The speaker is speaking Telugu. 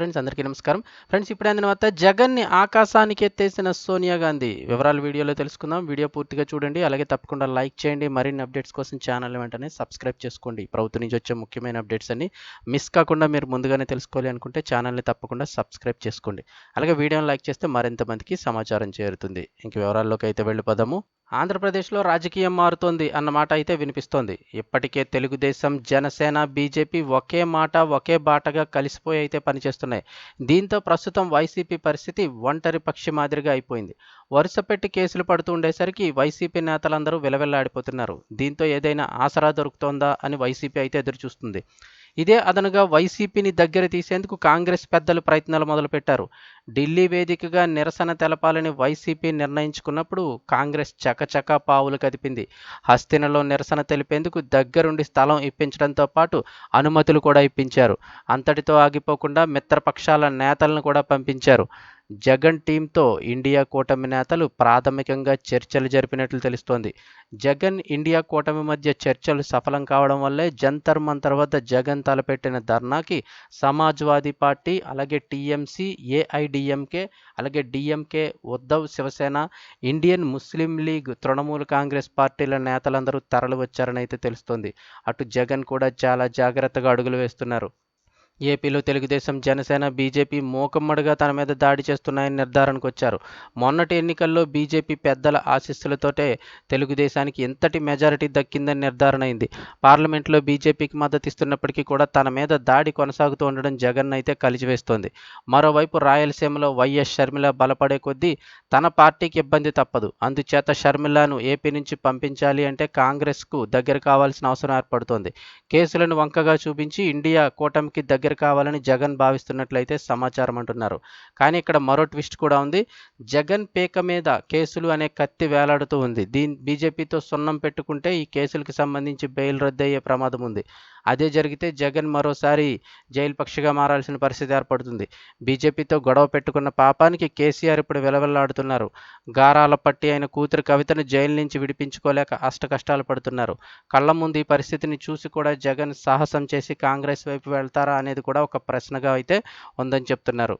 ఫ్రెండ్స్ అందరికీ నమస్కారం. ఫ్రెండ్స్ ఇప్పుడు అందిన వార్త జగన్ని ఆకాశానికి ఎత్తేసిన సోనియా గాంధీ. వివరాలు వీడియోలో తెలుసుకుందాం. వీడియో పూర్తిగా చూడండి. అలాగే తప్పకుండా లైక్ చేయండి. మరిన్ని అప్డేట్స్ కోసం ఛానల్ వెంటనే సబ్స్క్రైబ్ చేసుకోండి. ప్రభుత్వం నుంచి వచ్చే ముఖ్యమైన అప్డేట్స్ అన్ని మిస్ కాకుండా మీరు ముందుగానే తెలుసుకోవాలి అనుకుంటే ఛానల్ని తప్పకుండా సబ్స్క్రైబ్ చేసుకోండి. అలాగే వీడియోని లైక్ చేస్తే మరింత మందికి సమాచారం చేరుతుంది. ఇంక వివరాల్లోకి అయితే వెళ్ళిపోదాము. ఆంధ్రప్రదేశ్లో రాజకీయం మారుతోంది అన్న మాట అయితే వినిపిస్తోంది. ఇప్పటికే తెలుగుదేశం జనసేన బీజేపీ ఒకే మాట ఒకే బాటగా కలిసిపోయి అయితే పనిచేస్తున్నాయి. దీంతో ప్రస్తుతం వైసీపీ పరిస్థితి ఒంటరి పక్షి మాదిరిగా అయిపోయింది. వరుస పెట్టి కేసులు పడుతూ ఉండేసరికి వైసీపీ నేతలందరూ విలవిల్లాడిపోతున్నారు. దీంతో ఏదైనా ఆసరా దొరుకుతోందా అని వైసీపీ అయితే ఎదురుచూస్తుంది. ఇదే అదనుగా వైసీపీని దగ్గర తీసేందుకు కాంగ్రెస్ పెద్దలు ప్రయత్నాలు మొదలుపెట్టారు. ఢిల్లీ వేదికగా నిరసన తెలపాలని వైసీపీ నిర్ణయించుకున్నప్పుడు కాంగ్రెస్ చకచకా పావులు కదిపింది. హస్తినలో నిరసన తెలిపేందుకు దగ్గరుండి స్థలం ఇప్పించడంతో పాటు అనుమతులు కూడా ఇప్పించారు. అంతటితో ఆగిపోకుండా మిత్రపక్షాల నేతలను కూడా పంపించారు. జగన్ టీంతో ఇండియా కూటమి నేతలు ప్రాథమికంగా చర్చలు జరిపినట్లు తెలుస్తోంది. జగన్ ఇండియా కూటమి మధ్య చర్చలు సఫలం కావడం వల్లే జంతర్ మంతర్ వద్ద జగన్ తలపెట్టిన ధర్నాకి సమాజ్వాదీ పార్టీ అలాగే టీఎంసీ ఏఐడిఎంకే అలాగే DMK Uddhav Shiv Sena Indian Muslim League Trinamool Congress పార్టీల నేతలందరూ తరలి వచ్చారని అయితే తెలుస్తోంది. అటు జగన్ కూడా చాలా జాగ్రత్తగా అడుగులు వేస్తున్నారు. ఏపీలో తెలుగుదేశం జనసేన బీజేపీ మూకమ్మడిగా తన మీద దాడి చేస్తున్నాయని నిర్ధారణకు వచ్చారు. మొన్నటి ఎన్నికల్లో బీజేపీ పెద్దల ఆశీస్సులతోటే తెలుగుదేశానికి ఎంతటి మెజారిటీ దక్కిందని నిర్ధారణ అయింది. పార్లమెంట్లో బీజేపీకి మద్దతు ఇస్తున్నప్పటికీ కూడా తన మీద దాడి కొనసాగుతూ ఉండడం జగన్ అయితే కలిచివేస్తోంది మరోవైపు రాయలసీమలో వైఎస్ షర్మిల బలపడే కొద్దీ తన పార్టీకి ఇబ్బంది తప్పదు. అందుచేత షర్మిలాను ఏపీ నుంచి పంపించాలి అంటే కాంగ్రెస్కు దగ్గర కావాల్సిన అవసరం ఏర్పడుతోంది. కేసులను వంకగా చూపించి ఇండియా కూటమికి దగ్గర కావాలని జగన్ భావిస్తున్నట్లయితే సమాచారం అంటున్నారు. కానీ ఇక్కడ మరో ట్విస్ట్ కూడా ఉంది. జగన్ పేక మీద కేసులు అనే కత్తి వేలాడుతూ ఉంది. దీని బీజేపీతో సున్నం పెట్టుకుంటే ఈ కేసులకు సంబంధించి బెయిల్ రద్దయ్యే ప్రమాదం ఉంది. అదే జరిగితే జగన్ మరోసారి జైలు పక్షిగా మారాల్సిన పరిస్థితి ఏర్పడుతుంది. బీజేపీతో గొడవ పెట్టుకున్న పాపానికి కేసీఆర్ ఇప్పుడు విలవెల్లాడుతున్నారు. గారాల పట్టి అయిన కూతురు కవితను జైలు నుంచి విడిపించుకోలేక అష్ట కష్టాలు పడుతున్నారు. కళ్ళ ముందు ఈ పరిస్థితిని చూసి కూడా జగన్ సాహసం చేసి కాంగ్రెస్ వైపు వెళ్తారా అనేది కూడా ఒక ప్రశ్నగా అయితే ఉందని చెప్తున్నారు.